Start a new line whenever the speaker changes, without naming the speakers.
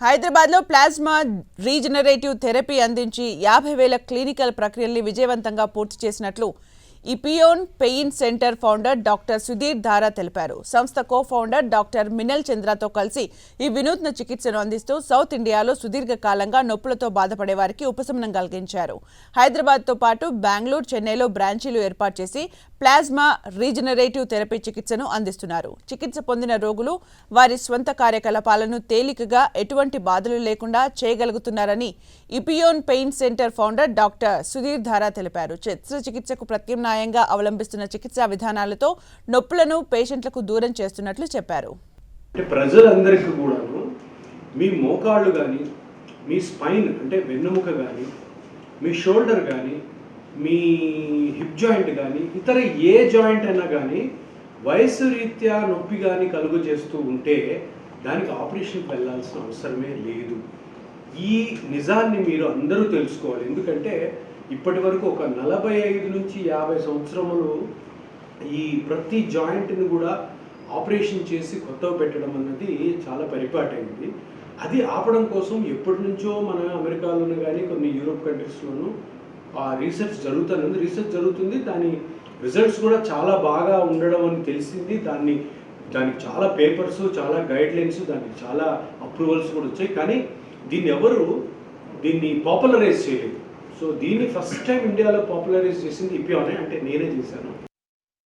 హైదరాబాద్లో plasma regenerative therapy అందించి యాభై వేల క్లినికల్ ప్రక్రియల్ని విజయవంతంగా పూర్తి చేసినట్లు ఈ peon pain center founder doctor Sudhir Dhara తెలిపారు. సంస్థ కో ఫౌండర్ డాక్టర్ మినల్ చంద్రతో కలిసి ఈ వినూత్న చికిత్సను అందిస్తూ సౌత్ ఇండియాలో సుదీర్ఘ కాలంగా నొప్పులతో బాధపడే వారికి ఉపశమనం కలిగించారు. హైదరాబాద్తో పాటు బెంగళూరు చెన్నైలో బ్రాంచీలు ఏర్పాటు చేసి ప్లాస్మా రీజనరేటివ్ థెరపీ చికిత్సను అందిస్తున్నారు. చికిత్స పొందిన రోగులు వారి స్వంత కార్యకలాపాలను తేలికగా ఎటువంటి బాధలు లేకుండా చేయగలుగుతున్నారని ఇపియోన్ pain center founder doctor Sudhir Dhara తెలిపారు. శస్త్రచికిత్సకు ప్రత్యామ్నాయంగా అవలంబిస్తున్న చికిత్సా విధానాలతో నొప్పులను పేషెంట్లకు దూరం చేస్తున్నట్లు చెప్పారు.
అంటే ప్రజలందరికీ కూడాను మీ మోకాళ్ళు కానీ మీ స్పైన్ అంటే వెన్నుముక కానీ మీ షోల్డర్ కానీ మీ హిప్ జాయింట్ కానీ ఇతర ఏ జాయింట్ అయినా కానీ వయసు రీత్యా నొప్పి కానీ కలుగు చేస్తూ ఉంటే దానికి ఆపరేషన్కి వెళ్ళాల్సిన అవసరమే లేదు. ఈ నిజాన్ని మీరు అందరూ తెలుసుకోవాలి. ఎందుకంటే ఇప్పటి వరకు ఒక నలభై ఐదు నుంచి యాభై సంవత్సరములు ఈ ప్రతి జాయింట్ని కూడా ఆపరేషన్ చేసి కొత్తవి పెట్టడం అన్నది చాలా పరిపాటైంది. అది ఆపడం కోసం ఎప్పటి నుంచో మన అమెరికాలోనూ కానీ కొన్ని యూరోప్ కంట్రీస్లోనూ రీసెర్చ్ జరుగుతుంది రీసెర్చ్ జరుగుతుంది. దాని రిజల్ట్స్ కూడా చాలా బాగా ఉండడం అని తెలిసింది. దాన్ని దానికి చాలా పేపర్స్ చాలా గైడ్ లైన్స్ దానికి చాలా అప్రూవల్స్ కూడా వచ్చాయి. కానీ దీన్ని ఎవరు దీన్ని పాపులరైజ్ చేయలేదు. సో దీన్ని ఫస్ట్ టైం ఇండియాలో పాపులరైజ్ చేసింది ఇపియోనే అంటే నేనే చేశాను.